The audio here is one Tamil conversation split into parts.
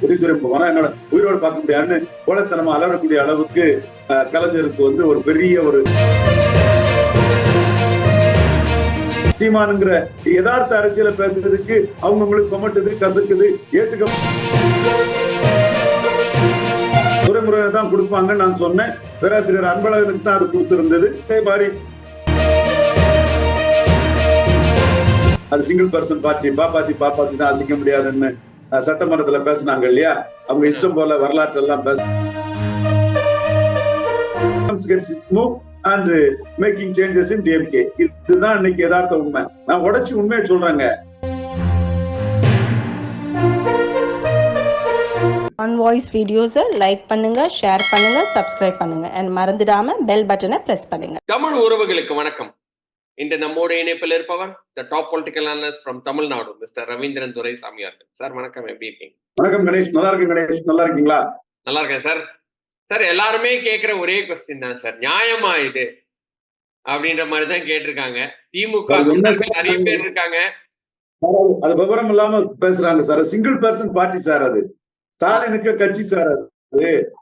உதயசூரியன் போனா என்னோட உயிரோடு பார்க்க முடியாதுன்னு கோலத்தனமா அலறக்கூடிய அளவுக்கு கலைஞருக்கு வந்து ஒரு பெரிய ஒரு சீமானுங்கிற யதார்த்த அரசியல பேசுறதுக்கு அவங்கவுங்களுக்கு கொமட்டுது கசக்குது ஏத்துக்க துறைமுறை தான் கொடுப்பாங்கன்னு நான் சொன்னேன். பேராசிரியர் அன்பழகனுக்கு தான் அது கொடுத்திருந்தது. அதே மாதிரி அது சிங்கிள் பர்சன் பார்ட்டி பாப்பாத்தி பாப்பாத்தி தான் அசைக்க முடியாதுன்னு சட்டமன்றத்துல பேசினாங்க இல்லையா அவங்க இஷ்டம் போல வரலாற்று எல்லாம் பேச and making changes in DMK இதுதான் இன்னைக்கு யதார்த்த உண்மை. நான் உடைச்சு உண்மையை சொல்றேங்க. ஆன் வாய்ஸ் வீடியோஸை லைக் பண்ணுங்க ஷேர் பண்ணுங்க சப்ஸ்கிரைப் பண்ணுங்க. அண்ட் மறந்துடாம பெல் பட்டனை பிரஸ் பண்ணுங்க. தமிழ் உறவுகளுக்கு வணக்கம். இன்று நம்மோட இணைப்பில் இருப்பவர் the top political analyst from Tamil Nadu mister Ravindran Duraisamy அவர்கள். சார் வணக்கம். எப்படி இருக்கீங்க? வணக்கம் கணேஷ். நல்லா இருக்கு கணேஷ். நல்லா இருக்கீங்களா? நல்லா இருக்கேன் சார் சார் எல்லாருமே கேட்குற ஒரே கொஸ்டின் தான் சார் நியாயமா இது? அப்படின்ற மாதிரி தான் கேட்டிருக்காங்க. திமுக நிறைய பேர் இருக்காங்க. அது- விவரம் இல்லாம பேசுறாங்க sir single person party sir அது. ஸ்டாலினுக்கு கட்சி சார் அது.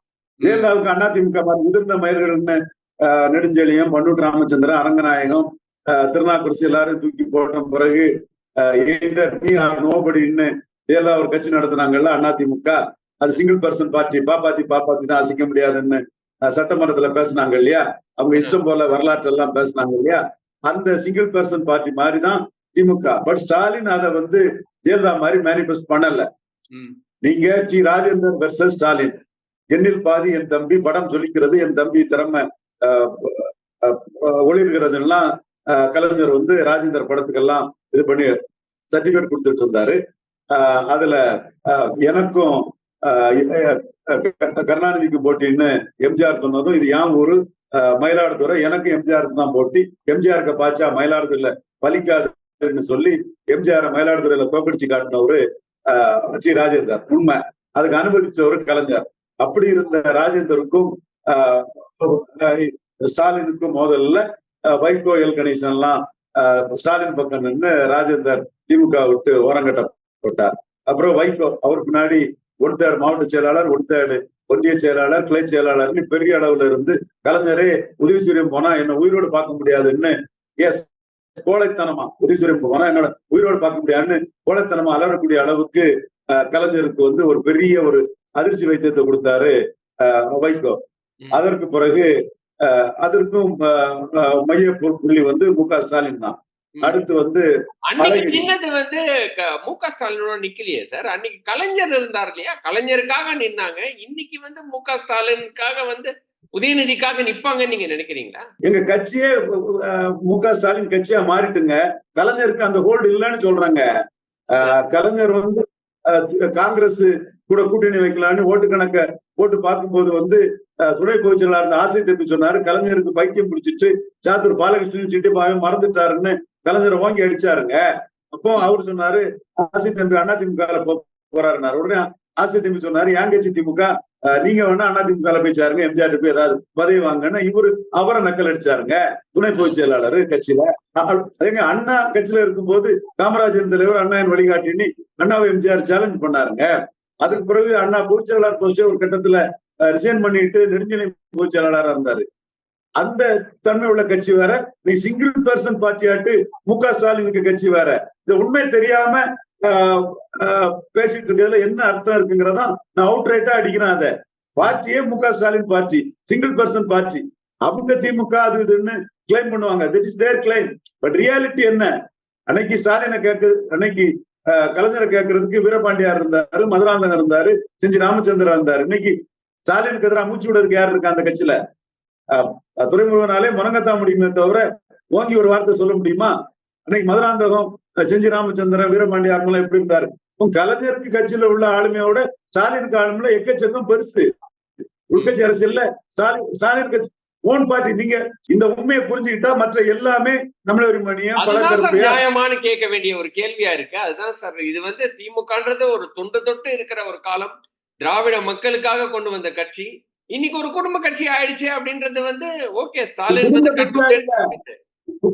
ஜெயலலிதாவுக்கு அதிமுக மாதிரி முதிர்ந்த மயிர்கள்னு நெடுஞ்செழியம் பண்டூர் ராமச்சந்திரன் அரங்கநாயகம் திருநாக்குறிச்சி எல்லாரும் தூக்கி போட்ட பிறகு நோபடின்னு ஜெயலலிதா ஒரு கட்சி நடத்துனாங்கல்ல அதிமுக அது சிங்கிள் பர்சன் பார்ட்டி பாப்பாத்தி பாப்பாத்தி தான் அசைக்க முடியாதுன்னு சட்டமன்றத்துல பேசினாங்க இல்லையா? அவங்க இஷ்டம் போல வரலாற்று எல்லாம் பேசினாங்க இல்லையா? அந்த சிங்கிள் பர்சன் பார்ட்டி மாதிரி தான் திமுக. பட் ஸ்டாலின் அதை வந்து ஜெயலலிதா மாதிரி மேனிபெஸ்ட் பண்ணல. ம், நீங்க டி ராஜேந்தர் வெர்சஸ் ஸ்டாலின். என்னில் பாதி என் தம்பி படம் சொல்லிக்கிறது என் தம்பி திறமை ஒளிர்கிறதுலாம் ஆஹ், கலைஞர் வந்து ராஜேந்தர் படத்துக்கெல்லாம் இது பண்ணி சர்டிபிகேட் கொடுத்துட்டு இருந்தாரு. ஆஹ், அதுல எனக்கும் ஆஹ், க- கருணாநிதிக்கு போட்டின்னு எம்ஜிஆர் சொன்னதும் இது ஏன் ஒரு மயிலாடுதுறை எனக்கு எம்ஜிஆருக்கு தான் போட்டி. எம்ஜிஆருக்கு பாச்சா மயிலாடுதுறையில பலிக்காதுன்னு சொல்லி எம்ஜிஆர் மயிலாடுதுறையில தோக்கடிச்சு காட்டினவரு ஆஹ், சி ராஜேந்தர். உண்மை. அதுக்கு அனுமதிச்சவரு கலைஞர். அப்படி இருந்த ராஜேந்தருக்கும் ஆஹ், ஸ்டாலினுக்கும் மோதல்ல வைகோ எல் கணேசன் எல்லாம் ஸ்டாலின் பக்கம் நின்று ராஜேந்தர் திமுக விட்டு ஓரங்கட்ட போட்டார் அப்புறம் வைகோ அவர் பின்னாடி ஒன் தேர்ட் மாவட்ட செயலாளர் ஒன் தேர்டு ஒன்றிய செயலாளர் கிளை செயலாளர்னு பெரிய அளவுல இருந்து கலைஞரே உதயசூரியன் போனா என்ன உயிரோடு பார்க்க முடியாதுன்னு எஸ் கோழைத்தனமா உதயசூரியன் போனா என்னோட உயிரோடு பார்க்க முடியாதுன்னு கோழைத்தனமா அலறக்கூடிய அளவுக்கு கலைஞருக்கு வந்து ஒரு பெரிய ஒரு அதிர்ச்சி வைத்தியத்தை கொடுத்தாரு வைகோ. அதற்கு பிறகு அதற்கும் மைய புள்ளி வந்து மு க ஸ்டாலின் தான். அடுத்து வந்து. நின்னது வந்து மு க ஸ்டாலினோட நிக்கலையே சார். அன்னைக்கு கலைஞர் இருந்தார் இல்லையா? கலைஞருக்காக நின்னாங்க. இன்னைக்கு வந்து மு க ஸ்டாலினுக்காக வந்து உதயநிதிக்காக நிப்பாங்கன்னு நீங்க நினைக்கிறீங்களா? எங்க கட்சியே மு க ஸ்டாலின் கட்சியா மாறிட்டுங்க. கலைஞருக்கு அந்த ஹோல்டு இல்லைன்னு சொல்றாங்க. கலைஞர் வந்து காங்கிரஸ் கூட கூட்டணி வைக்கலான்னு ஓட்டு கணக்க ஓட்டு பார்க்கும்போது வந்து துணை பொதுச் இருந்த ஆசை திருப்பி சொன்னாரு கலைஞருக்கு பைத்தியம் பிடிச்சிட்டு சாத்தூர் பாலகிருஷ்ணன் சிட்டிபாவையும் மறந்துட்டாருன்னு கலைஞரை வாங்கி அடிச்சாருங்க. அப்போ அவர் சொன்னாரு ஆசை தம்பி அதிமுக போறாருனாரு உடனே ஆசை தம்பி சொன்னாரு என் கட்சி திமுக நீங்க வேணா அதிமுக போய் சாருங்க எம்ஜிஆர் போய் ஏதாவது பதவி வாங்கன்னா இவரு அவரை நக்கல் அடிச்சாருங்க துணை பொதுச் செயலாளர் கட்சியில. எங்க அண்ணா கட்சியில இருக்கும்போது காமராஜர் தலைவர் அண்ணாவின் வழிகாட்டினி அண்ணாவை எம்ஜிஆர் சேலஞ்ச் பண்ணாருங்க. அதுக்கு பிறகு அண்ணா பொதுச் செயலாளர் போஸ்டே ஒரு கட்டத்துல ரிசைன் பண்ணிட்டு நெடுஞ்சலை பொதுச் செயலாளராக இருந்தாரு. அந்த தன்மை உள்ள கட்சி வேற நீ சிங்கிள் பர்சன் பார்ட்டியாட்டு மு க ஸ்டாலினுக்கு கட்சி வேற. இந்த உண்மை தெரியாம பேசிட்டு இருக்கிறதுல என்ன அர்த்தம் இருக்குங்கிறதான் நான் அவுட் ரைட்டா அடிக்கிறேன் அதை. பார்ட்டியே Mu Ka Stalin party single person party அவங்க திமுக அது இதுன்னு கிளைம் பண்ணுவாங்க. That is their claim but reality என்ன? அன்னைக்கு ஸ்டாலினை கேட்கு அன்னைக்கு ஆஹ், கலைஞரை கேட்கறதுக்கு வீரபாண்டியார் இருந்தாரு மதுராந்தகம் இருந்தாரு செஞ்சி ராமச்சந்திரா இருந்தாரு. இன்னைக்கு ஸ்டாலினுக்கு எதிராக மூச்சு விடுறதுக்கு யார் இருக்கா அந்த கட்சியில? ஆஹ், துரைமுருகனாலே முழங்கத்தான் முடியுமே தவிர ஓங்கி ஒரு வார்த்தை சொல்ல முடியுமா? அன்னைக்கு மதுராந்தகம் செஞ்சி ராமச்சந்திரன் வீரபாண்டியார் எல்லாம் எப்படி இருந்தாரு? உங்க கலைஞருக்கு கட்சியில உள்ள ஆளுமையோட ஸ்டாலினுக்கு ஆளுமையில எக்கச்சக்கம் பெருசு. உள்கட்சி அரசியல்ல ஸ்டாலின் ஸ்டாலின் கட்சி ஓன் பார்ட்டி நீங்க இந்த உண்மையை புரிஞ்சுக்கிட்டா மற்ற எல்லாமே தமிழர் மணியம் நியாயமானு கேட்க வேண்டிய ஒரு கேள்வியா இருக்கு. அதுதான் சார் இது வந்து திமுகன்றது ஒரு தொண்டு தொட்டு இருக்கிற ஒரு காலம். திராவிட மக்களுக்காக கொண்டு வந்த கட்சி இன்னைக்கு ஒரு குடும்ப கட்சி ஆயிடுச்சு அப்படின்றது வந்து ஓகே ஸ்டாலின் வந்து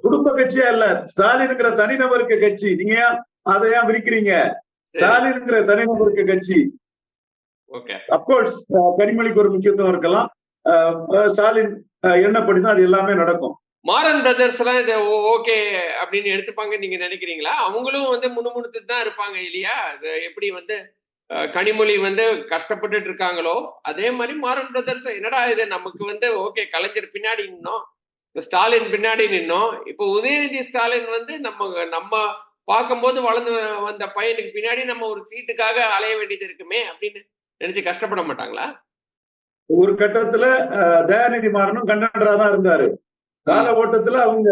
குடும்ப கட்சியா இல்ல. ஸ்டாலினுங்கிற தனிநபருக்கு கட்சி. நீங்க ஏன் அதை ஏன் விரிக்கிறீங்க. ஸ்டாலினுங்கிற தனிநபருக்கு கட்சி. ஓகே. அப்கோர்ஸ் கனிமொழிக்கு ஒரு முக்கியத்துவம் இருக்கலாம். ஸ்டாலின் எண்ணப்படிதான் அது எல்லாமே நடக்கும். மாறன் பிரதர்ஸ் எல்லாம் இதை ஓகே அப்படின்னு எடுத்துப்பாங்க நீங்க நினைக்கிறீங்களா? அவங்களும் வந்து முணுமுணுத்துட்டு தான் இருப்பாங்க இல்லையா? எப்படி வந்து கனிமொழி வந்து கஷ்டப்பட்டுட்டு இருக்காங்களோ அதே மாதிரி மாறன் பிரதர்ஸ் என்னடா இது நமக்கு வந்து ஓகே கலைஞர் பின்னாடி நின்னோம் ஸ்டாலின் பின்னாடி நின்னோம் இப்போ உதயநிதி ஸ்டாலின் வந்து நம்ம நம்ம பார்க்கும்போது வளர்ந்து வந்த பையனுக்கு பின்னாடி நம்ம ஒரு சீட்டுக்காக அலைய வேண்டியது இருக்குமே அப்படின்னு நினைச்சு கஷ்டப்பட மாட்டாங்களா? ஒரு கட்டத்துல தயாநிதி மாறனும் கண்டனரா தான் இருந்தாரு. கால ஓட்டத்துல அவங்க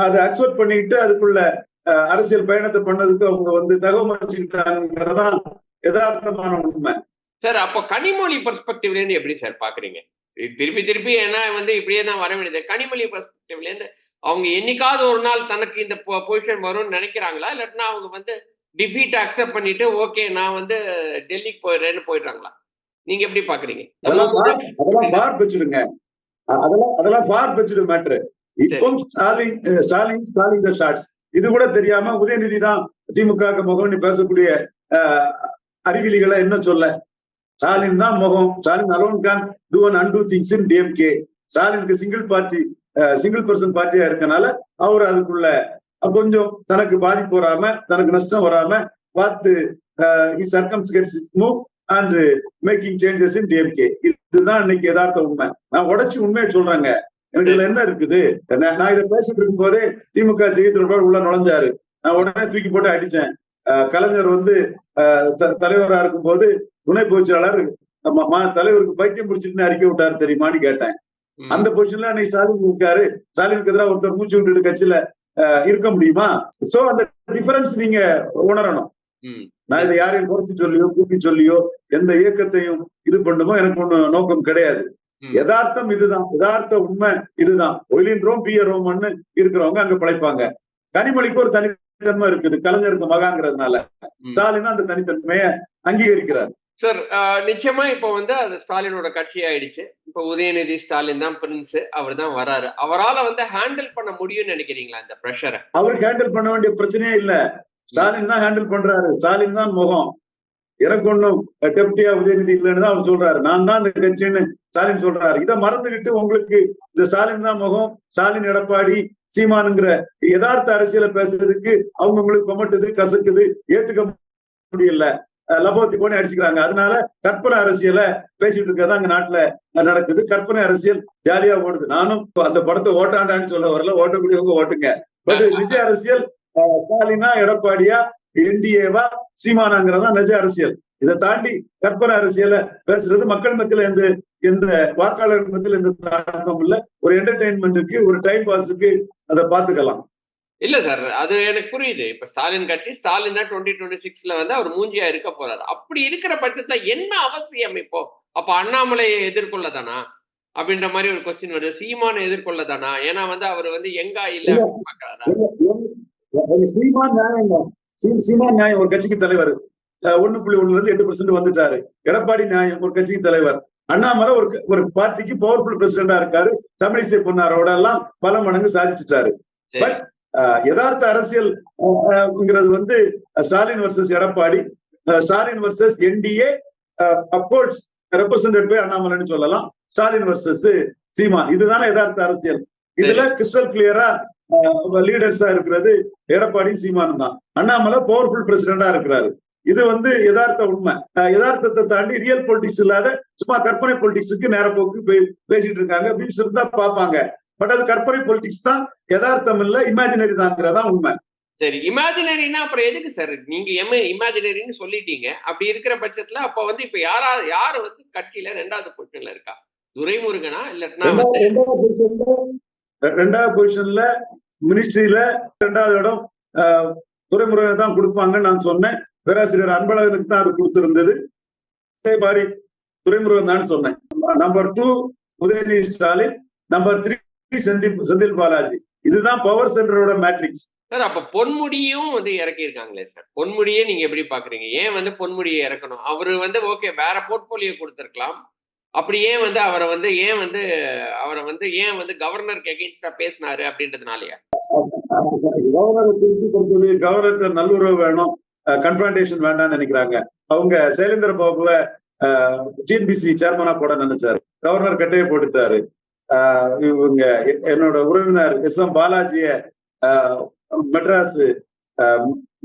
அதை அக்செப்ட் பண்ணிக்கிட்டு அதுக்குள்ள அஹ், அரசியல் பயணத்தை பண்ணதுக்கு அவங்க வந்து தகவமைச்சுக்கிட்டாங்கிறதான் யதார்த்தமான உண்மை. சார் அப்போ கனிமொழி பெர்ஸ்பெக்டிவ்ல இருந்து எப்படி சார் பாக்குறீங்க? திருப்பி திருப்பி ஏன்னா வந்து இப்படியே தான் வர வேண்டியது. கனிமொழி பெர்ஸ்பெக்டிவ்ல இருந்து அவங்க என்னைக்காவது ஒரு நாள் தனக்கு இந்த பொசிஷன் வரும்னு நினைக்கிறாங்களா? இல்லாட்டினா அவங்க வந்து டிஃபீட் அக்செப்ட் பண்ணிட்டு ஓகே நான் வந்து டெல்லிக்கு போயிடுறேன்னு போயிடுறாங்களா? நீங்க எப்படி பாக்குறீங்க? அதெல்லாம் ஃபார் வச்சுடுங்க அதெல்லாம் அதெல்லாம் ஃபார் வச்சுடு மேட்ரு இப்போ ஸ்டாலின் ஸ்டாலின் ஸ்டாலின் த ஷார்ட்ஸ். இது கூட தெரியாம உதயநிதி தான் திமுக முகம்னு பேசக்கூடிய அறிவிலிகளை என்ன சொல்ல? ஸ்டாலின் தான் முகம். Stalin alone can do and undo things in DMK ஸ்டாலினுக்கு சிங்கிள் பார்ட்டி சிங்கிள் பர்சன் பார்ட்டியா இருக்கனால அவர் அதுக்குள்ள கொஞ்சம் தனக்கு பாதிப்பு வராம தனக்கு நஷ்டம் வராம பார்த்து move and making changes in DMK இதுதான் இன்னைக்கு யதார்த்த உண்மை. நான் உடைச்சு உண்மையை சொல்றேங்க. எனக்கு இதுல என்ன இருக்குது? நான் நான் இதை பேசிட்டு இருக்கும் போதே திமுக செய்தியோட உள்ள நுழைஞ்சாரு. நான் உடனே தூக்கி போட்டு அடிச்சேன். கலைஞர் வந்து அஹ் த- தலைவரா இருக்கும்போது துணை பொதுச்செயலாளர் தலைவருக்கு பைத்தியம் பிடிச்சிட்டு அறிக்கை விட்டாரு தெரியுமான்னு கேட்டேன். அந்த பொசிஷன்ல அன்னைக்கு ஸ்டாலின் இருக்காரு. ஸ்டாலினுக்கு எதிராக ஒருத்தர் மூச்சு விட்டுட்டு கட்சியில இருக்க முடியுமா? சோ அந்த டிஃபரன்ஸ் நீங்க உணரணும். நான் இதை யாரையும் குறைச்சு சொல்லியோ கூட்டி சொல்லியோ எந்த இயக்கத்தையும் இது பண்ணுமோ எனக்கு ஒண்ணு நோக்கம் கிடையாது. யதார்த்தம் இதுதான். யதார்த்த உண்மை இதுதான். ஒயிலின் ரோம் பிய ரோமன்னு இருக்கிறவங்க அங்க பிழைப்பாங்க. கனிமொழிக்கு ஒரு தனித்தன்மை இருக்குது கலைஞருக்கு மகாங்கிறதுனால. ஸ்டாலின் அந்த தனித்தன்மையை அங்கீகரிக்கிறார். சார் நிச்சயமா இப்போ வந்து அது ஸ்டாலினோட கட்சி ஆயிடுச்சு. இப்போ உதயநிதி ஸ்டாலின் தான் பிரின்ஸ் அவர் தான் வராரு. அவரால வந்து ஹேண்டில் பண்ண முடியும்னு நினைக்கிறீங்களா இந்த ப்ரெஷரை? அவருக்கு ஹேண்டில் பண்ண வேண்டிய பிரச்சனையே இல்ல. ஸ்டாலின் தான் ஹேண்டில் பண்றாரு. ஸ்டாலின் தான் முகம். எனக்கு ஒண்ணும் டெப்டியா உதயநிதி இல்லைன்னு தான் அவர் சொல்றாரு. நான் தான் இந்த கட்சின்னு ஸ்டாலின் சொல்றாரு. இதை மறந்துகிட்டு உங்களுக்கு இந்த ஸ்டாலின் தான் முகம் ஸ்டாலின் எடப்பாடி சீமானுங்கிற யதார்த்த அரசியலை பேசுறதுக்கு அவங்க உங்களுக்கு கொமட்டுது கசக்குது ஏத்துக்க முடியல. லபோத்தி போனே அடிச்சுக்கிறாங்க. அதனால கற்பனை அரசியலை பேசிட்டு இருக்கதான் அங்க நாட்டுல நடக்குது. கற்பனை அரசியல் ஜாலியா ஓடுது. நானும் அந்த படத்தை ஓட்டாண்டான்னு சொல்ல வரல. ஓட்டக்கூடியவங்க ஓட்டுங்க. பட் நிஜ அரசியல் ஸ்டாலினா எடப்பாடியா என்டிஏவா சீமானாங்கிறதா நிஜ அரசியல். இதை தாண்டி கற்பனை அரசியலை பேசுறது மக்கள் மத்தியில எந்த எந்த வாக்காளர் மத்தியில எந்த தாக்கம் இல்ல. ஒரு என்டர்டைன்மெண்ட்டுக்கு ஒரு டைம் பாஸுக்கு அதை பாத்துக்கலாம் இல்ல சார் அது எனக்கு புரியுது. இப்ப ஸ்டாலின் கட்சி ஸ்டாலின் தான் டுவெண்ட்டி டுவெண்ட்டி சிக்ஸ்ல வந்து அவர் மூஞ்சியா இருக்க போறாரு. அப்படி இருக்கிற பட்சத்துல என்ன அவசியம் இப்போ? அப்ப அண்ணாமலையை எதிர்கொள்ளதானா? அப்படின்ற மாதிரி ஒரு கொஸ்டின் வருது. சீமானை எதிர்கொள்ளதானா? ஏன்னா வந்து அவர் வந்து எங்கா இல்ல சீமான் நியாயம் தான். ஒரு கட்சிக்கு தலைவர். ஒண்ணு புள்ளி ஒண்ணுல இருந்து எட்டு பர்சன்ட் வந்துட்டாரு. எடப்பாடி நியாயம் ஒரு கட்சிக்கு தலைவர். அண்ணாமலை ஒரு ஒரு பார்ட்டிக்கு பவர்ஃபுல் பிரசிடண்டா இருக்காரு. தமிழிசை பொன்னாரோட எல்லாம் பல மடங்கு சாதிச்சுட்டாரு. அஹ், யதார்த்த அரசியல் அஹ், அஹ்ங்கிறது வந்து Stalin versus Edappadi. Stalin versus NDA of course represented by அண்ணாமலைன்னு சொல்லலாம். ஸ்டாலின் வர்சஸ் சீமான். இதுதானே யதார்த்த அரசியல். இதுல கிறிஸ்டல் கிளியரா லீடர்ஸா இருக்கிறது எடப்பாடி சீமான் தான். அண்ணாமலை பவர்ஃபுல் பிரசிடண்டா இருக்கிறாரு. இது வந்து யதார்த்த உண்மை. யதார்த்தத்தை தாண்டி ரியல் பொலிட்டிக்ஸ் இல்லாத சும்மா கற்பனை பொலிட்டிக்ஸுக்கு நேர போக்கு பே- பேசிட்டு இருக்காங்க. வியூஸ் இருந்தா பார்ப்பாங்க. பட் அது கற்பனை பொலிட்டிக்ஸ் தான் யதார்த்தம் இல்ல இமேஜினரி தாங்கிறதா உண்மை. சரி இமேஜினரினா அப்புறம் எதுக்கு சார் நீங்க எம இமேஜினரின்னு சொல்லிட்டீங்க. அப்படி இருக்கிற பட்சத்துல அப்ப வந்து இப்ப யாரா யாரு வந்து கட்சியில ரெண்டாவது பொசிஷன்ல இருக்கா? துரைமுருகனா இல்லட்டினா ரெண்டாவது பொசிஷன்ல மினிஸ்ட்ரியில ரெண்டாவது இடம் துறைமுருகன் தான் கொடுப்பாங்கன்னு நான் சொன்னேன். பேராசிரியர் அன்பழகனுக்கு தான் அது கொடுத்திருந்தது. அதே மாதிரி துறைமுருகன் தான் சொன்னேன். Number two Udhayanidhi Stalin. Number three Senthil Senthil Balaji. இதுதான் பவர் சென்டரோட மேட்ரிக்ஸ். சார் அப்ப பொன்முடியும் வந்து இறக்கி இருக்காங்களே சார்? பொன்முடியே நீங்க எப்படி பாக்குறீங்க ஏன் வந்து பொன்முடியை இறக்கணும்? அவரு வந்து ஓகே வேற போர்ட்போலியோ கொடுத்திருக்கலாம். அப்படி ஏன் வந்து அவரை வந்து ஏன் வந்து அவரை வந்து ஏன் வந்து கவர்னருக்கு எகெயின்ஸ்டா பேசினாரு அப்படின்றதுனாலயா? கவர்னரை திருப்பி கொடுத்தது நல்லுறவு வேணும் கன்ஃபரண்டேஷன் வேண்டாம்னு நினைக்கிறாங்க. அவங்க சைலேந்திர பாபுவை டிஎன்பிசி சேர்மனா போட நினைச்சாரு. கவர்னர் கட்டையை போட்டுட்டாரு. இவங்க என்னோட உறவினர் S M பாலாஜிய Madras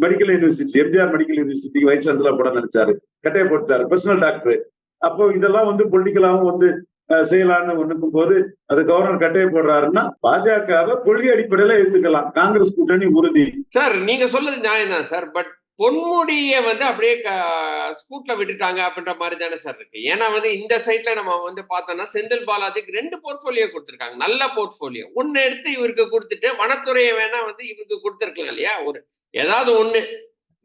medical university MGR medical university vice chancellor போட நினைச்சாரு. கட்டையை போட்டாரு பர்சனல் டாக்டர் அப்போ இதெல்லாம் வந்து பொலிட்டிக்கலாவும் வந்து செய்யலாம்னு ஒண்ணுக்கும் போது அது கவர்னர் கட்டையை போடுறாருன்னா பாஜகவை கொள்கை அடிப்படையில எடுத்துக்கலாம் காங்கிரஸ் கூட்டணி உறுதி. சார் நீங்க சொல்றது நியாயம் தான் சார். பட் பொன்முடிய வந்து அப்படியே ஸ்கூட்ல விட்டுட்டாங்க அப்படின்ற மாதிரி தானே சார் இருக்கு. ஏன்னா வந்து இந்த சைட்ல நம்ம வந்து பார்த்தோம்னா செந்தில் பாலாஜிக்கு ரெண்டு போர்ட்போலியோ கொடுத்துருக்காங்க. நல்ல போர்ட்போலியோ ஒன்னு எடுத்து இவருக்கு கொடுத்துட்டு வனத்துறையை வேணா வந்து இவருக்கு கொடுத்துருக்கலாம் இல்லையா? ஒரு ஏதாவது ஒண்ணு.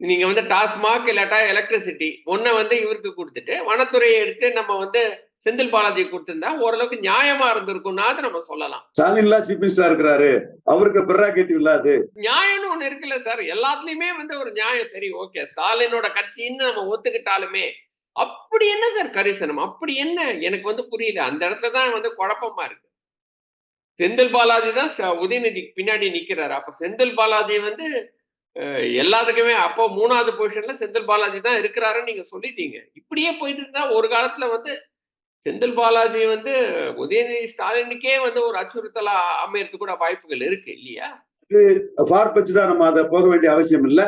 நீங்க வந்து டாஸ்மாக் இல்லாட்டா எலக்ட்ரிசிட்டி ஒன்ன வந்து இவருக்கு கொடுத்துட்டு வனத்துறையை எடுத்து நம்ம வந்து செந்தில் பாலாஜி கொடுத்திருந்தா ஓரளவுக்கு நியாயமா இருந்திருக்கும்னாது நம்ம சொல்லலாம். ஸ்டாலின்லாம் சீஃப் மினிஸ்டரா இருக்கிறாரு. அவருக்கு பெர்ராகேட்டிவ் இல்லாது நியாயம்னு ஒண்ணு இருக்குல்ல சார். எல்லாத்துலயுமே வந்து ஒரு நியாயம். சரி ஓகே. ஸ்டாலினோட கட்சின்னு நம்ம ஒத்துக்கிட்டாலுமே அப்படி என்ன சார் கரிசனம்? அப்படி என்ன? எனக்கு வந்து புரியல அந்த இடத்துல தான் வந்து குழப்பமா இருக்கு. செந்தில் பாலாஜி தான் ச- உதயநிதி பின்னாடி நிக்கிறாரு. அப்ப செந்தில் பாலாஜி வந்து எல்லாத்துக்குமே அப்போ மூணாவது பொசிஷன்ல செந்தில் பாலாஜி தான் இருக்கிறாருன்னு நீங்க சொல்லிட்டீங்க. இப்படியே போயிட்டு இருந்தா ஒரு காலத்துல வந்து செந்தில் பாலாஜி வந்து உதயநிதி ஸ்டாலினுக்கே வந்து ஒரு அச்சுறுத்தலா அமையறதுக்கு கூட வாய்ப்புகள் இருக்கு இல்லையா? ஃபார் பச்சுடா நம்ம அதை போக வேண்டிய அவசியம் இல்ல.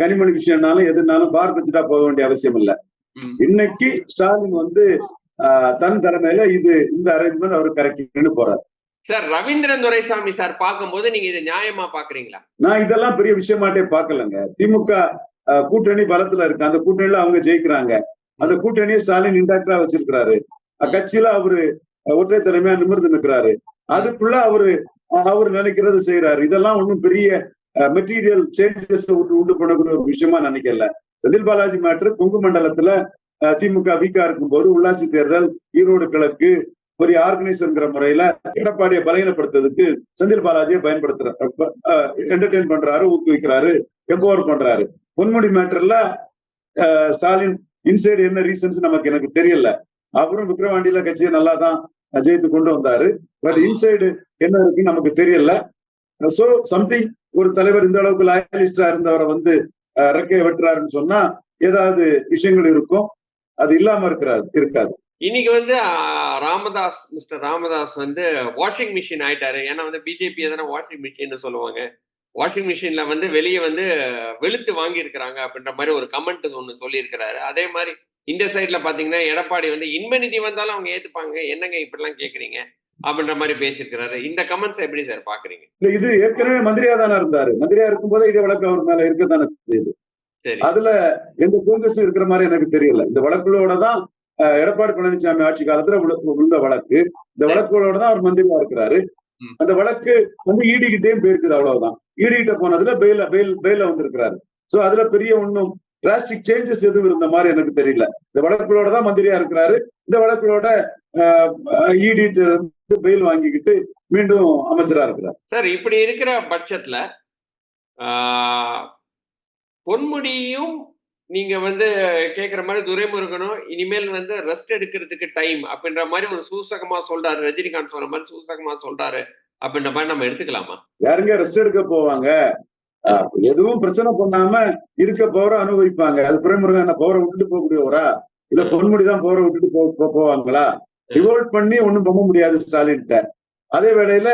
கனிமொழி விஷயம்னாலும் எதுனாலும் ஃபார் பச்சுடா போக வேண்டிய அவசியம் இல்ல. இன்னைக்கு ஸ்டாலின் வந்து தன் தலைமையில இது இந்த அரேஞ்ச்மெண்ட் அவர் கரெக்ட்னு போறாரு. சார் ரவீந்திரன் துரைசாமி சார் பார்க்கும்போது நீங்க இதை நியாயமா பாக்குறீங்களா? நான் இதெல்லாம் பெரிய விஷயமாட்டே பார்க்கலங்க. திமுக கூட்டணி பலத்துல இருக்கு. அந்த கூட்டணியில அவங்க ஜெயிக்கிறாங்க. அந்த கூட்டணியை ஸ்டாலின் இன்டாக்டா வச்சிருக்கிறாரு. அஹ் கட்சியில அவரு ஒற்றை தலைமையா நிமிர்ந்து நிற்கிறாரு. அதுக்குள்ள அவரு அவர் நினைக்கிறது செய்யறாரு இதெல்லாம் ஒன்றும் பெரிய மெட்டீரியல் சேஞ்சஸ் உண்டு பண்ணக்கூடிய ஒரு விஷயமா நினைக்கல. செந்தில் பாலாஜி மேட்ரு கொங்கு மண்டலத்துல அஹ், திமுக வீக்கா இருக்கும்போது உள்ளாட்சி தேர்தல் ஈரோடு கிழக்கு பெரிய ஆர்கனைசர்ங்கிற முறையில எடப்பாடியை பலகீனப்படுத்துறதுக்கு செந்தில் பாலாஜியை பயன்படுத்துறாரு என்டர்டெயின் பண்றாரு ஊக்குவிக்கிறாரு எம்பவர் பண்றாரு. பொன்முடி மேட்டர்ல ஸ்டாலின் இன்சைடு என்ன ரீசன்ஸ் நமக்கு எனக்கு தெரியல. அவரும் விக்ரவாண்டியில கட்சியை நல்லா தான் ஜெயித்து கொண்டு வந்தாரு. பட் இன்சைடு என்ன இருக்குன்னு நமக்கு தெரியல. சோ சம்திங் ஒரு தலைவர் இந்த அளவுக்கு லாயலிஸ்டா இருந்தவரை வந்து அஹ், ரெக்கையை வெட்டுறாருன்னு சொன்னா ஏதாவது விஷயங்கள் இருக்கும்? அது இல்லாம இருக்கிறாரு இருக்காது. இன்னைக்கு வந்து ராமதாஸ் மிஸ்டர் ராமதாஸ் வந்து வாஷிங் மிஷின் ஆயிட்டாரு. ஏன்னா வந்து பிஜேபி எதனா வாஷிங் மிஷின் சொல்லுவாங்க. வாஷிங் மிஷின்ல வந்து வெளியே வந்து வெளுத்து வாங்கி இருக்கிறாங்க அப்படின்ற மாதிரி ஒரு கமெண்ட் ஒன்று சொல்லியிருக்கிறாரு. அதே மாதிரி இந்த சைட்ல பாத்தீங்கன்னா எடப்பாடி வந்து இன்ம நிதி வந்தாலும் அவங்க ஏத்துப்பாங்க. என்னங்க இப்படிலாம் கேக்குறீங்க? அப்படின்ற மாதிரி பேசியிருக்கிறாரு. இந்த கமெண்ட்ஸ் எப்படி சார் பாக்குறீங்க? இல்ல, இது ஏற்கனவே மந்திரியா தானே இருந்தாரு. மந்திரியா இருக்கும்போதே இதே வழக்கு அவர் மேல இருக்கத்தானே செய்யுது. சரி. அதுல எந்த சேஞ்சஸும் இருக்கிற மாதிரி எனக்கு தெரியல. இந்த வழக்குகளோட தான் எடப்பாடி பழனிசாமி ஆட்சி காலத்துல விழு- விழுந்த வழக்கு. இந்த வழக்குகளோட தான் அவர் மந்திரியா இருக்கிறாரு. அந்த வழக்கு வந்து ஈடி கிட்டேயும் போயிருக்குது அவ்வளவுதான். ஈடி கிட்ட போனதுல பெயில பெயில் பெயில வந்திருக்கிறாரு. சோ அதுல பெரிய ஒன்றும் டிராஸ்டிக் சேஞ்சஸ் எதுவும் இருந்த மாதிரி எனக்கு தெரியல. இந்த வழக்குகளோட தான் மந்திரியா இருக்கிறாரு. இந்த வழக்குகளோட ஈடி பெயில் வாங்கிக்கிட்டு மீண்டும் அமைச்சரா இருக்கிறார். சார் இப்படி இருக்கிற பட்சத்துல பொன்முடியும் நீங்க வந்து கேக்குற மாதிரி துரைமுருகனும் இனிமேல் வந்து ரெஸ்ட் எடுக்கிறதுக்கு டைம் அப்படின்ற மாதிரி ஒரு சூசகமா சொல்றாரு. ரஜினிகாந்த் சொன்ன மாதிரி சூசகமா சொல்றாரு அப்படின்ற மாதிரி நம்ம எடுத்துக்கலாமா? யாருங்க ரெஸ்ட் எடுக்க போவாங்க? எதுவும் பிரச்சனை பண்ணாம இருக்க பவரை அனுபவிப்பாங்க. அது துறைமுருகன் என்ன பவரை விட்டுட்டு போகக்கூடியவரா? இல்ல பொன்முடி தான் பவரை விட்டுட்டு போவாங்களா? ரிவோல்ட் பண்ணி ஒண்ணும் பண்ண முடியாது ஸ்டாலின்கிட்ட. அதே வேளையில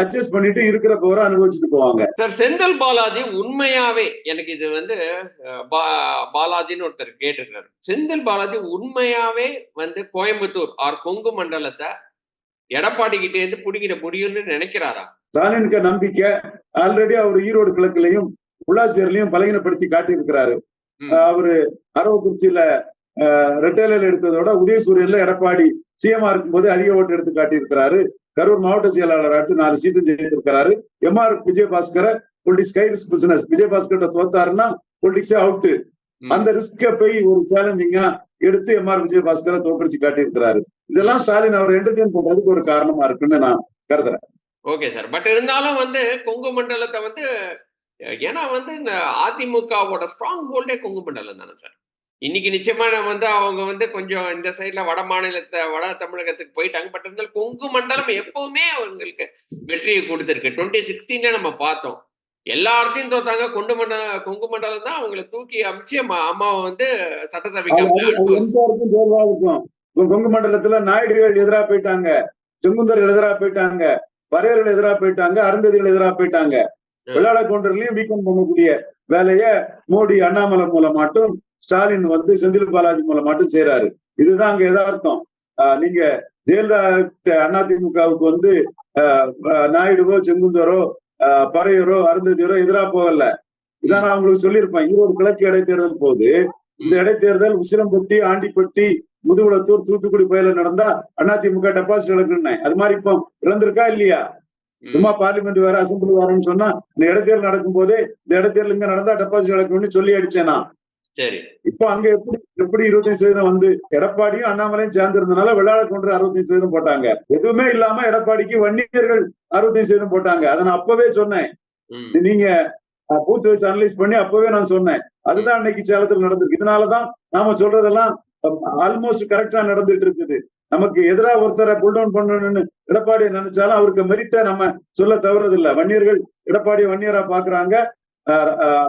அட்ஜஸ்ட் பண்ணிட்டு இருக்கிற பவரை அனுபவிச்சுட்டு போவாங்க. சார் செந்தில் பாலாஜி உண்மையாவே எனக்கு இது வந்து பாலாஜின்னு ஒருத்தர் கேட்டிருக்காரு. செந்தில் பாலாஜி உண்மையாவே வந்து கோயம்புத்தூர் ஆர் கொங்கு மண்டலத்தை எடப்பாடி கிட்டே இருந்து பிடிக்கிற முடியும்னு நினைக்கிறாரா? ஸ்டாலினுக்கு நம்பிக்கை ஆல்ரெடி அவர் ஈரோடு கிழக்குலையும் உள்ளாட்சியர்லையும் பலகீனப்படுத்தி காட்டியிருக்கிறாரு. அவரு அரவக்குறிச்சியில ரெட்டேலையில் எடுத்ததோட உதயசூரியன்ல எடப்பாடி சிஎம்ஆ இருக்கும்போது அதிக ஓட்டு எடுத்து காட்டியிருக்கிறாரு. கரூர் மாவட்ட செயலாளராட்டு நாலு சீட்டு ஜெயித்திருக்கிறாரு. MR Vijayabhaskara politics high risk business Vijayabaskar தோத்தாருன்னா பொலிட்டிக்ஸே அவுட்டு. அந்த ரிஸ்க போய் ஒரு சேலஞ்சிங்கா எடுத்து எம்ஆர் விஜயபாஸ்கரை தோற்கடிச்சு காட்டியிருக்கிறாரு. இதெல்லாம் ஸ்டாலின் அவர் என்டர்டெயின் பண்றதுக்கு ஒரு காரணமா இருக்குன்னு நான் கருதுறேன். ஓகே சார் பட் இருந்தாலும் வந்து கொங்கு மண்டலத்தை வந்து ஏன்னா வந்து இந்த அதிமுகவோட ஸ்ட்ராங் ஹோல்டே கொங்கு மண்டலம் தானே சார் இன்னைக்கு நிச்சயமா நான் வந்து அவங்க வந்து கொஞ்சம் இந்த சைட்ல வட மாநிலத்தை வட தமிழகத்துக்கு போயிட்டாங்க. பட் இருந்தாலும் கொங்கு மண்டலம் எப்பவுமே அவங்களுக்கு வெற்றியை கொடுத்துருக்கு. டுவெண்ட்டி சிக்ஸ்டீன்ல நம்ம பார்த்தோம். எல்லா இடத்தையும் தோத்தாங்க. கொண்டு மண்டல கொங்கு மண்டலம் தான் அவங்களை தூக்கி அமிச்சு அம்மா- அம்மாவை வந்து சட்டசபைக்கு கொங்கு மண்டலத்துல நாயுடுகள் எதிரா போயிட்டாங்க. செங்குந்தர்கள் எதிரா போயிட்டாங்க. பறையர்கள் எதிரா போயிட்டாங்க. அருந்ததிகள் எதிரா போயிட்டாங்க. வெள்ளாள கவுண்டர்லயும் வீக்கம் பண்ணக்கூடிய வேலைய மோடி அண்ணாமலை மூலம் மட்டும் ஸ்டாலின் வந்து செந்தில் பாலாஜி மூலம் மட்டும் செய்யறாரு இதுதான் அங்க எதார்த்தம். நீங்க ஜெயலலிதா அதிமுகவுக்கு வந்து நாயுடுவோ செங்குந்தரோ பறையரோ அருந்ததியரோ எதிரா போகல. இதான் நான் உங்களுக்கு சொல்லியிருப்பேன். ஈரோடு கிழக்கு இடைத்தேர்தல் போது இந்த இடைத்தேர்தல் உசிலம்பட்டி ஆண்டிப்பட்டி முதுகுளத்தூர் தூத்துக்குடி பயில நடந்தா அதிமுக டெபாசிட் இழக்குன்னு. அது மாதிரி இப்போ இழந்திருக்கா இல்லையா. சும்மா பார்லிமெண்ட் வேற அசம்பிளி வேறன்னு சொன்னா இந்த இடைத்தேர்தல் நடக்கும் போதே இந்த இடைத்தேர்தல் இங்க நடந்தா டெபாசிட் இழக்குன்னு சொல்லி அடிச்சேன்? நான் சரி. இப்போ அங்க எப்படி எப்படி இருபத்தஞ்சு சதவீதம் வந்து எடப்பாடியும் அண்ணாமலையும் சேர்ந்திருந்தனால வெள்ளாள கொண்டு அறுபத்தஞ்சு சதவீதம் போட்டாங்க. எதுவுமே இல்லாம எடப்பாடிக்கு வன்னியர்கள் அறுபத்தஞ்சு சதவீதம் போட்டாங்க. அதை நான் அப்பவே சொன்னேன். நீங்க பூத் வைஸ் அனலைஸ் பண்ணி அப்பவே நான் சொன்னேன். அதுதான் அன்னைக்கு சேலத்தில் நடந்திருக்கு. இதனாலதான் நாம சொல்றதெல்லாம் ஆல்மோஸ்ட் கரெக்டா நடந்துட்டு இருக்குது. நமக்கு எதிரா ஒருத்தரை புல் டவுன் பண்ணணும்னு எடப்பாடியை நினைச்சாலும் அவருக்கு மெரிட்டா நம்ம சொல்ல தவறதில்லை. வன்னியர்கள் எடப்பாடியை வன்னியரா பாக்குறாங்க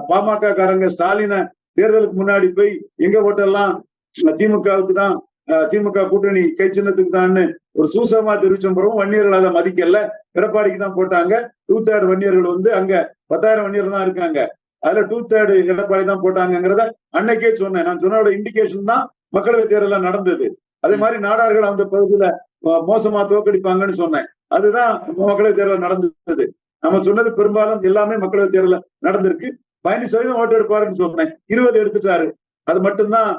பாமக காரங்க ஸ்டாலினை தேர்தலுக்கு முன்னாடி போய் எங்க ஓட்டெல்லாம் திமுகவுக்கு தான் திமுக கூட்டணி கை சின்னத்துக்கு தான்னு ஒரு சூசகமா தெரிவிச்ச பிறகு வன்னியர்கள் அதை மதிக்கல. எடப்பாடிக்கு தான் போட்டாங்க. டூ தேர்ட் வன்னியர்கள் வந்து அங்க பத்தாயிரம் வன்னியர் தான் இருக்காங்க. அதுல டூ தேர்டு எடப்பாடி தான் போட்டாங்கங்கிறத அன்னைக்கே சொன்னேன். நான் சொன்னோட இண்டிகேஷன் தான் மக்களவை தேர்தல நடந்தது. அதே மாதிரி நாடார்கள் அந்த பகுதியில மோசமா தோக்கடிப்பாங்கன்னு சொன்னேன். அதுதான் மக்களவை தேர்தல் நடந்தது. நம்ம சொன்னது பெரும்பாலும் எல்லாமே மக்களவை தேர்தல நடந்திருக்கு. பதினஞ்சு சதவீதம் ஓட்டு எடுப்பாருன்னு சொன்னேன். இருபது எடுத்துட்டாரு. அது மட்டும்தான்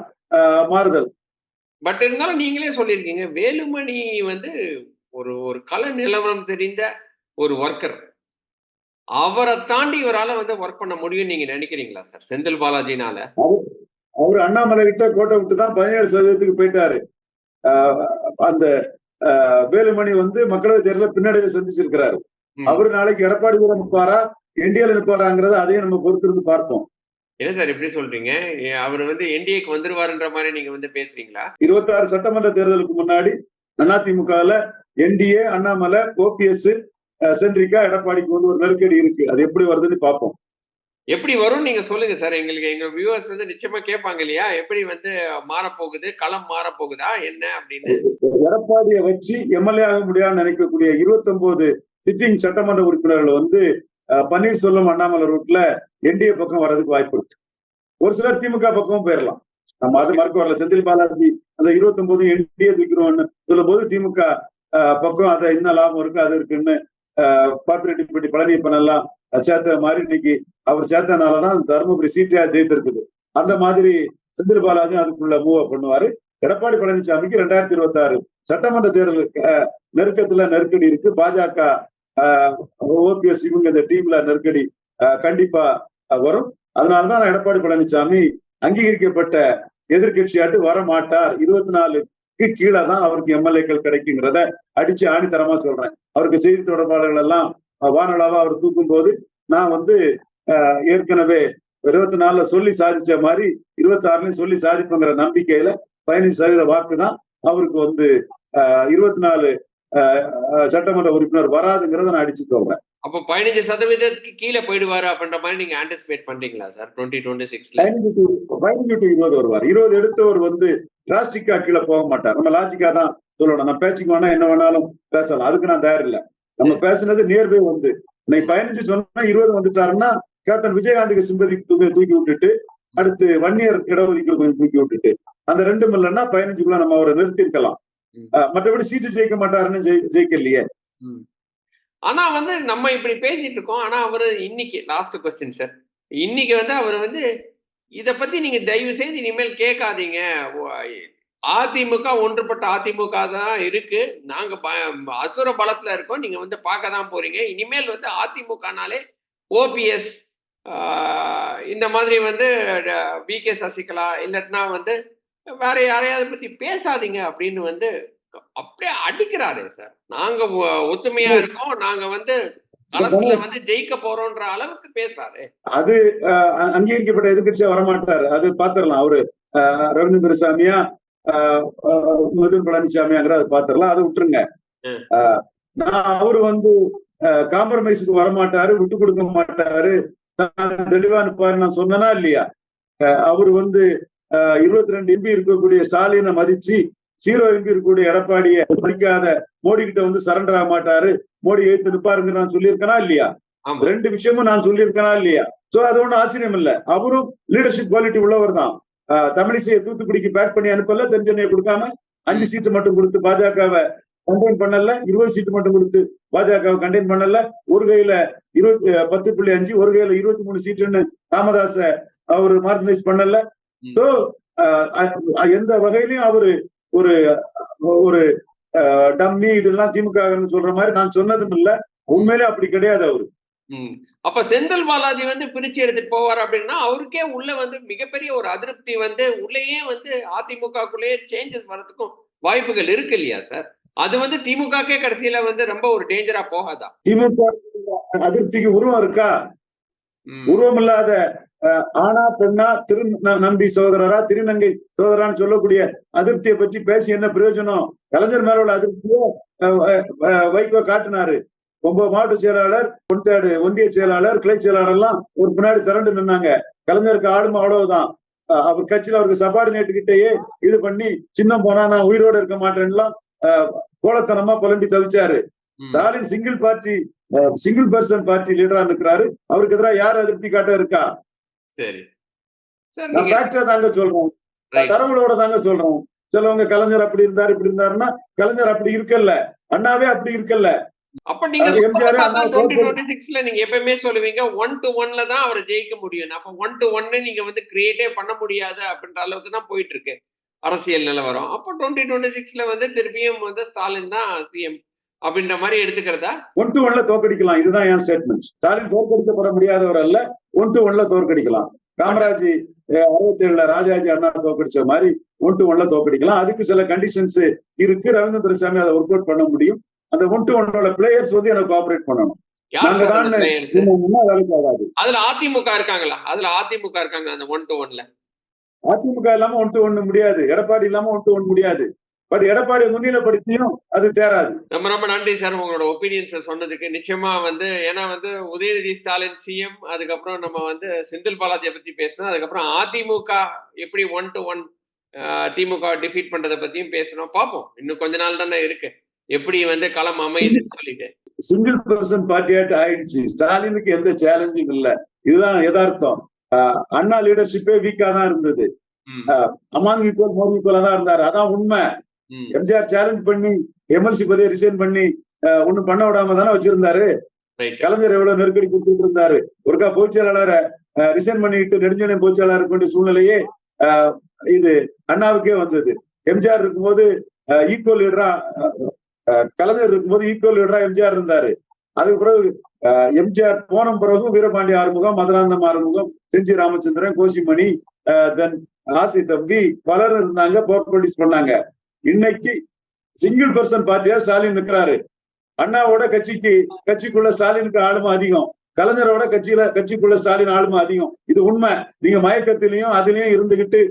மாறுதல். பட் இருந்தாலும் நீங்களே சொல்லியிருக்கீங்க. வேலுமணி வந்து ஒரு ஒரு கல நிலவரம் தெரிந்த ஒரு ஒர்க்கர் அவரை தாண்டி இவரால வந்து ஒர்க் பண்ண முடியும்னு நீங்க நினைக்கிறீங்களா சார் செந்தில் பாலாஜினால. அவர் அண்ணாமலை கிட்ட கோட்டை விட்டு தான் பதினேழு சதவீதத்துக்கு போயிட்டாரு. அந்த வேலுமணி வந்து மக்களவை தேர்தல பின்னடைவை சந்திச்சிருக்கிறாரு. அவரு நாளைக்கு எடப்பாடி கூட நிற்பாரா என்டிஏல நிற்பாராங்கிறத அதையும் நம்ம பொறுத்திருந்து பார்ப்போம். என்ன சார் இப்படி சொல்றீங்க? அவர் வந்து என்டிஏக்கு வந்துருவாருன்ற மாதிரி நீங்க வந்து பேசுறீங்களா? இருபத்தாறு சட்டமன்ற தேர்தலுக்கு முன்னாடி அதிமுகல என்டிஏ அண்ணாமலை ஓபிஎஸ் சென்ட்ரிக்கா எடப்பாடிக்கு வந்து ஒரு நெருக்கடி இருக்கு. அது எப்படி வருதுன்னு பார்ப்போம். எப்படி வரும் நீங்க சொல்லுங்க சார். எங்களுக்கு எங்க வியூவர்ஸ் வந்து நிச்சயமா கேட்பாங்க இல்லையா? எப்படி வந்து மாறப்போகுது? களம் மாறப்போகுதா? என்ன அப்படின்னு. எடப்பாடியை வச்சு எம்எல்ஏ ஆக முடியாதுன்னு நினைக்கக்கூடிய 29 சிட்டிங் சட்டமன்ற உறுப்பினர்கள் வந்து பன்னீர்செல்வம் அண்ணாமலை ரூட்ல என்டிஏ பக்கம் வர்றதுக்கு வாய்ப்பு இருக்கு. ஒரு சிலர் திமுக பக்கமும் போயிடலாம் நம்ம அது மறக்க வரல. செந்தில் பாலாஜி அந்த 29 என்டிஏ தூக்கிறோம்னு சொல்லும் போது திமுக பக்கம் அதை இன்னும் லாபம் இருக்கு அது இருக்குன்னு பார்ப்பரேட்டிவ்பட்டி பழனியப்பன் எல்லாம் சேர்த்த மாதிரி இன்னைக்கு அவர் சேர்த்தனாலதான் தருமபுரி சீட்டையா ஜெயித்திருக்குது. அந்த மாதிரி செந்தில் பாலாஜி அதுக்குள்ள மூவ் பண்ணுவாரு. எடப்பாடி பழனிசாமிக்கு ரெண்டாயிரத்தி இருபத்தி ஆறு சட்டமன்ற தேர்தலுக்கு நெருக்கத்துல நெருக்கடி இருக்கு. பாஜக ஓபிஎஸ் இவங்க இந்த டீம்ல நெருக்கடி கண்டிப்பா வரும். அதனாலதான் நான் எடப்பாடி பழனிசாமி அங்கீகரிக்கப்பட்ட எதிர்கட்சியாட்டு வர மாட்டார் இருபத்தி நாலுக்கு கீழே தான் அவருக்கு எம்எல்ஏக்கள் கிடைக்குங்கிறத அடிச்சு ஆணித்தரமா சொல்றேன். அவருக்கு செய்தி தொடர்பாளர்கள் எல்லாம் வானலாவா வானொலாவா அவர் தூக்கும் போது நான் வந்து ஏற்கனவே இருபத்தி நாலுல சொல்லி சாதிச்ச மாதிரி இருபத்தி ஆறுலயும் சொல்லி சாதிப்போங்கிற நம்பிக்கையில பதினஞ்சு சதவீத வாக்கு தான் அவருக்கு வந்து இருபத்தி நாலு சட்டமன்ற உறுப்பினர் வராதுங்கிறத நான் அடிச்சு சொல்றேன் அப்போ பதினஞ்சு சதவீதத்துக்கு கீழே போயிடுவாரு அப்படின்ற மாதிரி நீங்க ஆன்டிசிபேட் பண்றீங்களா சார்? டுவெண்ட்டி டுவெண்ட்டி சிக்ஸ்ல பதினஞ்சு to இருபது வருவார். இருபது எடுத்தவர் வந்து டிராஸ்டிக்கா கீழே போக மாட்டார். நம்ம லாஜிக்கா தான் சொல்லணும். நம்ம பேச்சுக்கு வேணா என்ன வேணாலும் பேசலாம். அதுக்கு நான் தயார் இல்ல. நம்ம பேசுனது நியர்பை வந்து இன்னைக்கு பதினஞ்சு சொன்னா இருபது வந்துட்டாருன்னா கேப்டன் விஜயகாந்துக்கு சிம்பதி தூக்கி விட்டுட்டு அடுத்து வன்னியர் இடஒதுக்கீடு கொஞ்சம் தூக்கி விட்டுட்டு அந்த ரெண்டும் இல்லைன்னா பதினஞ்சுக்குள்ள நம்ம அவரை நிறுத்திருக்கலாம் மற்றபடி சீட்டு ஜெயிக்க மாட்டாருன்னு ஜெயி- ஜெயிக்கலையே. ஆனா வந்து நம்ம இப்படி பேசிட்டு இருக்கோம். ஆனா அவரு இன்னைக்கு லாஸ்ட் கொஸ்டின் சார் இன்னைக்கு வந்து அவர் வந்து இத பத்தி நீங்க தயவு செய்து இனிமேல் கேட்காதீங்க. அதிமுக ஒன்றுபட்ட அதிமுக தான் இருக்கு. நாங்க அசுர பலத்துல இருக்கோம். நீங்க வந்து பார்க்க தான் போறீங்க. இனிமேல் வந்து அதிமுகனாலே ஓபிஎஸ் இந்த மாதிரி வந்து வி கே சசிகலா இல்லாட்டினா வந்து வேற யாரையாவது பத்தி பேசாதீங்க அப்படின்னு வந்து அப்படியே அடிக்கிறாரு சார். நாங்க ஒத்துமையா இருக்கோம். நாங்க வந்து களத்துல வந்து ஜெயிக்க போறோம்ன்ற அளவுக்கு பேசுறாரு அது அங்கீகரிக்கப்பட்ட எதிர்கட்சியா வரமாட்டாரு. அது பாத்திரலாம். அவரு ரவீந்திர சாமியா அஹ், அஹ், மிதுன் பழனிசாமியாங்கிற அதை பாத்திரலாம். அதை விட்டுருங்க. நான் அவரு வந்து காம்ப்ரமைஸுக்கு வரமாட்டாரு விட்டு கொடுக்க மாட்டாரு. தான் தெளிவா நிப்பாரு நான் சொன்னனா இல்லையா? அவர் வந்து இருபத்தி ரெண்டு எம்பி இருக்கக்கூடிய ஸ்டாலினை மதிச்சு ஜீரோ எம்பி இருக்கக்கூடிய எடப்பாடிய மதிக்காத மோடி கிட்ட வந்து சரண்டர் ஆக மாட்டாரு. மோடி எழுத்து நிப்பாருங்க நான் சொல்லியிருக்கேனா இல்லையா? ரெண்டு விஷயமும் நான் சொல்லியிருக்கேனா இல்லையா? சோ அது ஒண்ணும் ஆச்சரியம் இல்ல. அவரும் லீடர்ஷிப் குவாலிட்டி உள்ளவர் தான். தமிழிசையை தூத்துக்குடிக்கு பேக் பண்ணி அனுப்பல தென்சென்னையை கொடுக்காம அஞ்சு சீட்டு மட்டும் கொடுத்து பாஜகவை கண்டெயின் பண்ணல இருபது சீட்டு மட்டும் கொடுத்து பாஜகவை கண்டெயின் பண்ணல. ஒரு கையில இருபத்தி பத்து புள்ளி அஞ்சு ஒரு கையில இருபத்தி மூணு சீட்டுன்னு ராமதாஸ அவர் மார்ஜினைஸ் பண்ணல. சோ எந்த வகையிலயும் அவரு ஒரு ஒரு டம்மி இதெல்லாம் திமுக சொல்ற மாதிரி நான் சொன்னதும் இல்ல. உண்மையிலே அப்படி கிடையாது அவரு. அப்ப செந்தில் பாலாஜி வந்து பிரிச்சு எடுத்துட்டு போவார் அப்படின்னா அவருக்கே உள்ள வந்து மிகப்பெரிய ஒரு அதிருப்தி வந்து உள்ளேயே வந்து அதிமுகக்குள்ளேயே சேஞ்சஸ் வரதுக்கும் வாய்ப்புகள் இருக்கு இல்லையா சார்? அது வந்து திமுகக்கே கடைசியில வந்து ரொம்ப ஒரு டேஞ்சரா போகாதா? திமுக அதிருப்திக்கு உருவம் இருக்கா? உருவமில்லாத ஆனா பெண்ணா திரு நம்பி சோதரரா திருநங்கை சோதரான்னு சொல்லக்கூடிய அதிருப்தியை பற்றி பேசி என்ன பிரயோஜனம்? கலைஞர் மேல உள்ள அதிருப்தியை வைகோ காட்டினாரு. ஒன்பது மாவட்ட செயலாளர் பொன்தேடு ஒன்றிய செயலாளர் கிளை செயலாளர் எல்லாம் ஒரு பின்னாடி திரண்டு நின்னாங்க. கலைஞருக்கு ஆளுமை அவ்வளவுதான். அவர் கட்சியில அவருக்கு சபார்டினேட் கிட்டேயே இது பண்ணி சின்னம் போனா நான் உயிரோட இருக்க மாட்டேன்லாம் கோலத்தனமா புலம்பி தவிச்சாரு. Stalin single party single person party லீடரா இருக்கிறாரு அவருக்கு எதிராக யார் அதிருப்தி காட்ட இருக்கா? சரி. சார் நான் நீங்க ஃபேக்டரா தாங்க சொல்றோம். தரவுகளோட தாங்க சொல்றோம். சிலவங்க கலைஞர் அப்படி இருந்தாரு இப்படி இருந்தாருன்னா கலைஞர் அப்படி இருக்கல்ல அண்ணாவே அப்படி இருக்கல்ல அப்ப நீங்க நீங்க எப்பவுமே சொல்லுவீங்க ஒன் டு ஒன்ல தான் அவரை ஜெயிக்க முடியும். அப்ப ஒன் டு ஒன்னு நீங்க வந்து கிரியேட்டே பண்ண முடியாது அப்படின்ற அளவுக்கு தான் போயிட்டு இருக்கு. அரசியல் நிலவரம். அப்போ டுவெண்ட்டி டுவெண்ட்டி சிக்ஸ்ல வந்து திருப்பியும் வந்து ஸ்டாலின் தான் சிஎம் அப்படின்ற மாதிரி எடுத்துக்கிறதா? ஒன் டு ஒன்ல தோற்கடிக்கலாம். இதுதான் என் ஸ்டேட்மெண்ட் ஸ்டாலின் தோற்கடிக்கப்பட முடியாதவர் அல்ல ஒன் டு ஒன்ல தோற்கடிக்கலாம். காமராஜ் அறுபத்தி ஏழுல ராஜாஜி அண்ணா தோற்கடிச்ச மாதிரி ஒன் டு ஒன்ல தோற்கடிக்கலாம். அதுக்கு சில கண்டிஷன்ஸ் இருக்கு. ரவீந்திர சாமி அதை ஒர்க் அவுட் பண்ண முடியும். அந்த ஒன் டு ஒன்னோட பிளேயர்ஸ் வந்து எனக்கு கோஆபரேட் பண்ணணும். அதுல அதிமுக இருக்காங்களா? அதுல அதிமுக இருக்காங்க அந்த ஒன் டு ஒன்ல. அதிமுக இல்லாம ஒன் டு ஒன்னு முடியாது. எடப்பாடி இல்லாம ஒன் டு ஒன் முடியாது. பட் எடப்பாடி முன்னிலைப்படுத்தியும் அது தேராது. ரொம்ப ரொம்ப நன்றி சார். உங்களோட ஒப்பீனியன்ஸை சொன்னதுக்கு. நிச்சயமா வந்து ஏன்னா வந்து உதயநிதி ஸ்டாலின் சிஎம் அதுக்கப்புறம் நம்ம வந்து செந்தில் பாலாஜியை பத்தி பேசணும் அதுக்கப்புறம் அதிமுக எப்படி one to one DMK defeat பண்றதை பத்தியும் பேசணும் பார்ப்போம். இன்னும் கொஞ்ச நாள் தானே இருக்கு. எப்படி வந்து களம் அமையுதுன்னு சொல்லிட்டு. சிங்கிள் பர்சன் பார்ட்டியாட்டு ஆயிடுச்சு. ஸ்டாலினுக்கு எந்த சேலஞ்சும் இல்ல. இதுதான் யதார்த்தம். அண்ணா லீடர்ஷிப்பே வீக்கா தான் இருந்தது. ம், அமாங் ஈக்குவல் மோர் ஈக்குவலா தான் இருந்தாரு. அதான் உண்மை. எம்ஜிஆர் சேலஞ்ச் பண்ணி எம்எல்சி பதவியை ரிசைன் பண்ணி ஒண்ணும் பண்ண விடாம தானே வச்சிருந்தாரு. கலைஞர் எவ்வளவு நெருக்கடி கொடுத்துட்டு இருந்தாரு? ஒருக்கா பொதுச் செயலாளரை ரிசைன் பண்ணிட்டு நெடுஞ்செழியன் பொதுச் செயலாளர் இருக்க வேண்டிய சூழ்நிலையே இது அண்ணாவுக்கே வந்தது. எம்ஜிஆர் இருக்கும்போது ஈக்குவல் லீடரா கலைஞர் இருக்கும்போது ஈக்குவல் லீடரா எம்ஜிஆர் இருந்தாரு. அதுக்கு பிறகு எம்ஜிஆர் போன பிறகு வீரபாண்டிய ஆறுமுகம் மதுராந்தம் ஆறுமுகம் செஞ்சி ராமச்சந்திரன் கோசிமணி தென் ஆசை தம்பி பலர் இருந்தாங்க போர்ட்போலிஸ் பண்ணாங்க. இன்னைக்கு சிங்கிள் பர்சன் பார்ட்டியா ஸ்டாலின் நிற்கிறாரு அண்ணாவோட கட்சிக்கு கட்சிக்குள்ள ஸ்டாலினுக்கு ஆளுமை அதிகம். கலைஞரோட கட்சியில கட்சிக்குள்ள ஸ்டாலின் ஆளுமை அதிகம். இது உண்மை. நீங்க மயக்கத்திலையும் அதுலயும் இருந்துகிட்டு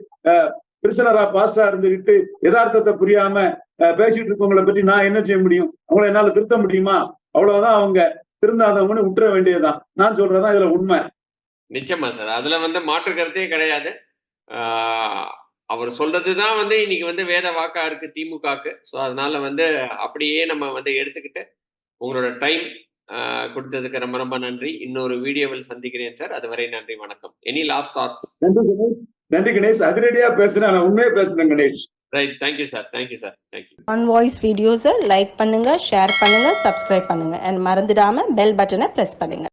பிரிசனரா பாஸ்டா இருந்துகிட்டு யதார்த்தத்தை புரியாம பேசிட்டு இருக்கவங்களை பற்றி நான் என்ன செய்ய முடியும்? அவங்கள என்னால திருத்த முடியுமா? அவ்வளவுதான் அவங்க திருந்தாதவங்கன்னு விட்டுற வேண்டியதுதான். நான் சொல்றதுதான் இதுல உண்மை. நிச்சயமா சார். அதுல வந்து மாற்று கருத்தே கிடையாது. ஆஹ் அவர் சொல்றதுதான் வந்து இன்னைக்கு வந்து வேத வாக்கா இருக்கு திமுகக்கு. ஸோ அதனால வந்து அப்படியே நம்ம வந்து எடுத்துக்கிட்டு உங்களோட டைம் கொடுத்ததுக்கு ரொம்ப ரொம்ப நன்றி. இன்னொரு வீடியோவில் சந்திக்கிறேன் சார் அதுவரை நன்றி வணக்கம். எனி லாஸ்ட் தாட்ஸ் நன்றி கணேஷ். நன்றி கணேஷ். அதிரடியா பேசுறேன் நான் உண்மையே பேசுறேன் Ganesh. Right thank you sir thank you sir thank you on voice வீடியோஸை லைக் பண்ணுங்க ஷேர் பண்ணுங்க சப்ஸ்கிரைப் பண்ணுங்க. அண்ட் மறந்துடாம பெல் பட்டனை ப்ரெஸ் பண்ணுங்க.